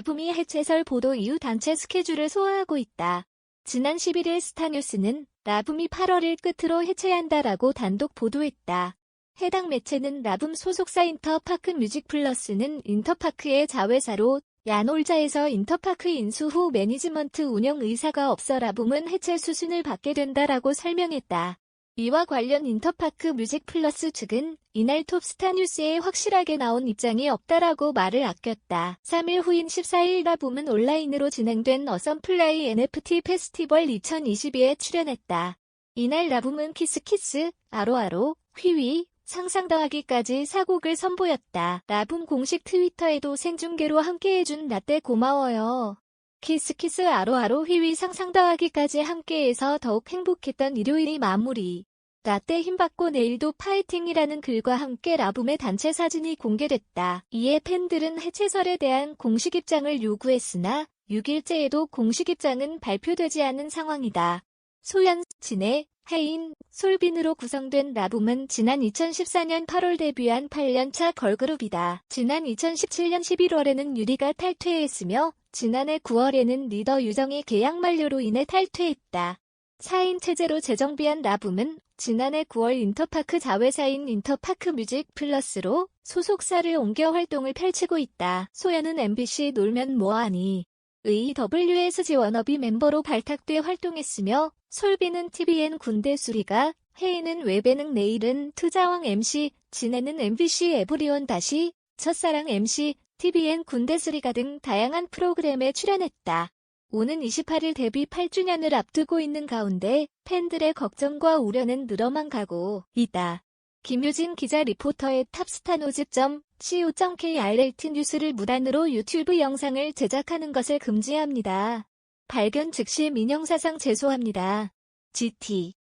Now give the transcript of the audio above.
라붐이 해체설 보도 이후 단체 스케줄을 소화하고 있다. 지난 11일 스타뉴스는 라붐이 8월을 끝으로 해체한다라고 단독 보도했다. 해당 매체는 라붐 소속사 인터파크 뮤직 플러스는 인터파크의 자회사로 야놀자에서 인터파크 인수 후 매니지먼트 운영 의사가 없어 라붐은 해체 수순을 받게 된다라고 설명했다. 이와 관련 인터파크 뮤직 플러스 측은 이날 톱스타 뉴스에 확실하게 나온 입장이 없다라고 말을 아꼈다. 3일 후인 14일 라붐은 온라인으로 진행된 어썸플라이 NFT 페스티벌 2022에 출연했다. 이날 라붐은 키스키스, 아로아로, 휘휘, 상상 더하기까지 사곡을 선보였다. 라붐 공식 트위터에도 생중계로 함께해준 라떼 고마워요. 키스키스 아로아로 휘휘 상상 더하기까지 함께해서 더욱 행복했던 일요일이 마무리. 라떼 힘받고 내일도 파이팅이라는 글과 함께 라붐의 단체 사진이 공개됐다. 이에 팬들은 해체설에 대한 공식 입장을 요구했으나 6일째에도 공식 입장은 발표되지 않은 상황이다. 소연, 진해, 혜인, 솔빈으로 구성된 라붐은 지난 2014년 8월 데뷔한 8년차 걸그룹이다. 지난 2017년 11월에는 유리가 탈퇴했으며 지난해 9월에는 리더 유정이 계약 만료로 인해 탈퇴했다. 4인 체제로 재정비한 라붐은 지난해 9월 인터파크 자회사인 인터파크 뮤직 플러스로 소속사를 옮겨 활동을 펼치고 있다. 소연은 MBC 놀면 뭐하니 의 WSG 워너비 멤버로 발탁돼 활동했으며 솔비는 TVN 군대 수리가 혜인은 웹예능 내일은 투자왕 MC 진해는 MBC 에브리온 다시 첫사랑 MC TVN 군대 수리가 등 다양한 프로그램에 출연했다. 오는 28일 데뷔 8주년을 앞두고 있는 가운데 팬들의 걱정과 우려는 늘어만 가고 있다. 김효진 기자 리포터의 탑스타 노집.co.kr 뉴스를 무단으로 유튜브 영상을 제작하는 것을 금지합니다. 발견 즉시 민형사상 제소합니다. GT